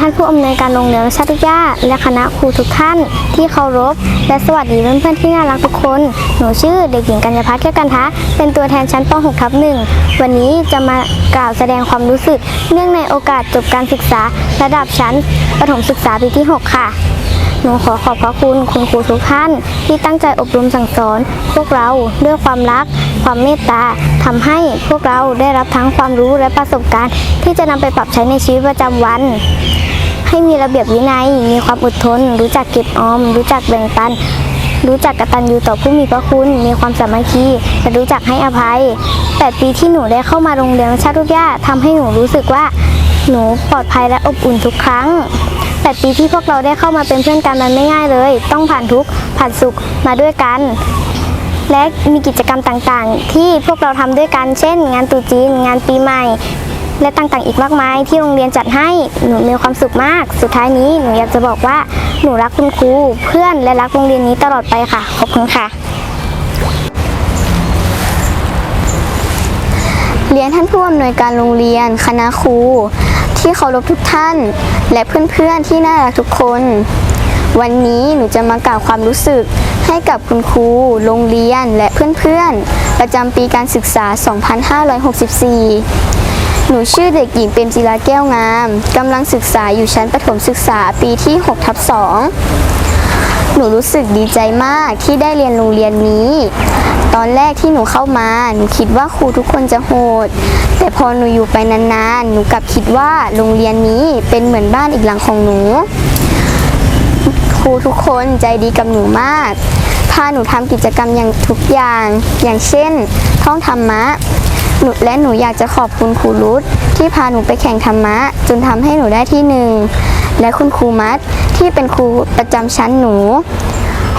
ท่านผู้อำนวยการโรงเรียนชาติย่าและคณะครูทุกท่านที่เคารพ และสวัสดีเพื่อนๆที่น่ารักทุกคน หนูชื่อเด็กหญิงกัญญาพัฒน์แก้วกันทะเป็นตัวแทนชั้นป .6 ทับหนึ่งวันนี้จะมากล่าวแสดงความรู้สึก เนื่องในโอกาสจบการศึกษา ระดับชั้นประถมศึกษาปีที่ 6 ค่ะ นูขอขอบพระคุณคุณครูทุกท่าน ที่ตั้งใจอบรมสั่งสอน พวกเราด้วยความรัก ความเมตตาทำให้พวกเราได้รับทั้งความรู้และประสบการณ์ ที่จะนำไปปรับใช้ในชีวิตประจำวัน ให้มีระเบียบวินัย มีความอดทน รู้จักเก็บออม รู้จักแบ่งปันรู้จักกตัญญูต่อผู้มีพระคุณ มีความสามัคคีและรู้จักให้อภัย 8 ปีที่หนูได้เข้ามาโรงเรียนชาตุย่าทำให้หนูรู้สึกว่า หนูปลอดภัยและอบอุ่นทุกครั้ง 8 ปีที่พวกเราได้เข้ามาเป็นเพื่อนกันมันไม่ง่ายเลย ต้องผ่านทุกข์ผ่านสุขมาด้วยกัน และมีกิจกรรมต่างๆ ที่พวกเราทำด้วยกัน เช่น งานตุจีน งานปีใหม่ และต่างๆ อีกมากมายที่โรงเรียนจัดให้หนูมีความสุขมาก สุดท้ายนี้หนูอยากจะบอกว่าหนูรักคุณครูเพื่อนและรักโรงเรียนนี้ตลอดไปค่ะขอบคุณค่ะ เรียนท่านผู้อำนวยการโรงเรียนคณะครู ที่เคารพทุกท่าน และเพื่อนๆที่น่ารักทุกคน วันนี้หนูจะมากล่าวความรู้สึกให้กับคุณครู โรงเรียนและเพื่อนๆ ประจำปีการศึกษา 2564 หนูชื่อเด็กหญิงเปรมจิราแก้วงาม กำลังศึกษาอยู่ชั้นประถมศึกษาปีที่ 6 ทับ 2 หนูรู้สึกดีใจมากที่ได้เรียนโรงเรียนนี้ ตอนแรกที่หนูเข้ามา หนูคิดว่าครูทุกคนจะโหด แต่พอหนูอยู่ไปนานๆ หนูกลับคิดว่าโรงเรียนนี้เป็นเหมือนบ้านอีกหลังของหนู ครูทุกคนใจดีกับหนูมาก พาหนูทำกิจกรรมอย่างทุกอย่าง อย่างเช่น ท่องธรรมะหนูและหนูอยากจะขอบคุณครูรุตที่พาหนูไปแข่งธรรมะ จนทำให้หนูได้ที่หนึ่งและคุณครูมัด ที่เป็นครูประจำชั้นหนู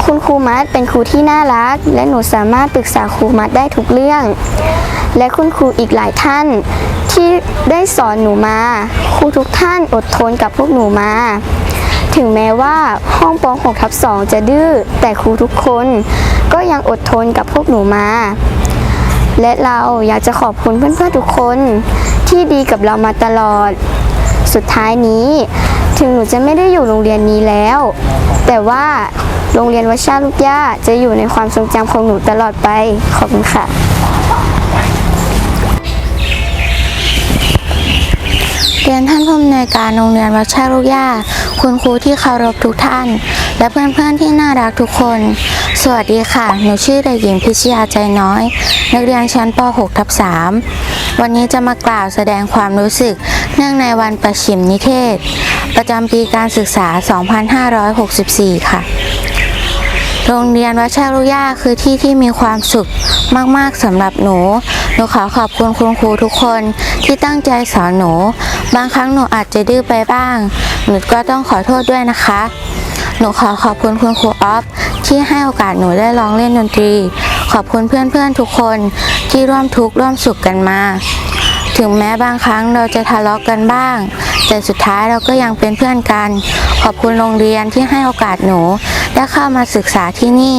คุณครูมัดเป็นครูที่น่ารัก และหนูสามารถปรึกษาครูมัดได้ทุกเรื่อง และคุณครูอีกหลายท่าน ที่ได้สอนหนูมา ครูทุกท่านอดทนกับพวกหนูมา ถึงแม้ว่าห้องป .6 ทับ2จะดื้อแต่ครูทุกคนก็ยังอดทนกับพวกหนูมา และเราอยากจะขอบคุณเพื่อนๆทุกคนที่ดีกับเรามาตลอด สุดท้ายนี้ ถึงหนูจะไม่ได้อยู่โรงเรียนนี้แล้ว แต่ว่าโรงเรียนวัชชาลูกย่าจะอยู่ในความทรงจำของหนูตลอดไป ขอบคุณค่ะ รียนท่านผู้อำนวยการโรงเรียนวัดชาลูกย่า คุณครูที่เคารพทุกท่าน และเพื่อนๆที่น่ารักทุกคน สวัสดีค่ะ หนูชื่อเด็กหญิงพิชยาใจน้อย นักเรียนชั้นป .6 ทับ3วันนี้จะมากล่าวแสดงความรู้สึก เนื่องในวันประชิมนิเทศ ประจำปีการศึกษา 2564 ค่ะ โรงเรียนวัดชาลุย่าคือที่ที่มีความสุขมากๆสำหรับหนู หนูขอขอบคุณคุณครูทุกคนที่ตั้งใจสอนหนู บางครั้งหนูอาจจะดื้อไปบ้าง หนูก็ต้องขอโทษด้วยนะคะ หนูขอขอบคุณคุณครูออฟที่ให้โอกาสหนูได้ร้องเล่นดนตรี ขอบคุณเพื่อนๆทุกคนที่ร่วมทุกข์ร่วมสุขกันมา ถึงแม้บางครั้งเราจะทะเลาะกันบ้าง แต่สุดท้ายเราก็ยังเป็นเพื่อนกัน ขอบคุณโรงเรียนที่ให้โอกาสหนูได้เข้ามาศึกษาที่นี่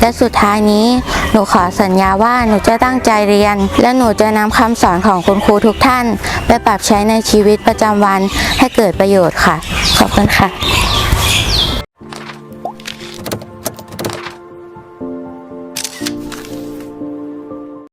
และสุดท้ายนี้หนูขอสัญญาว่าหนูจะตั้งใจเรียน และหนูจะนำคำสอนของคุณครูทุกท่าน ไปปรับใช้ในชีวิตประจำวันให้เกิดประโยชน์ค่ะ ขอบคุณค่ะ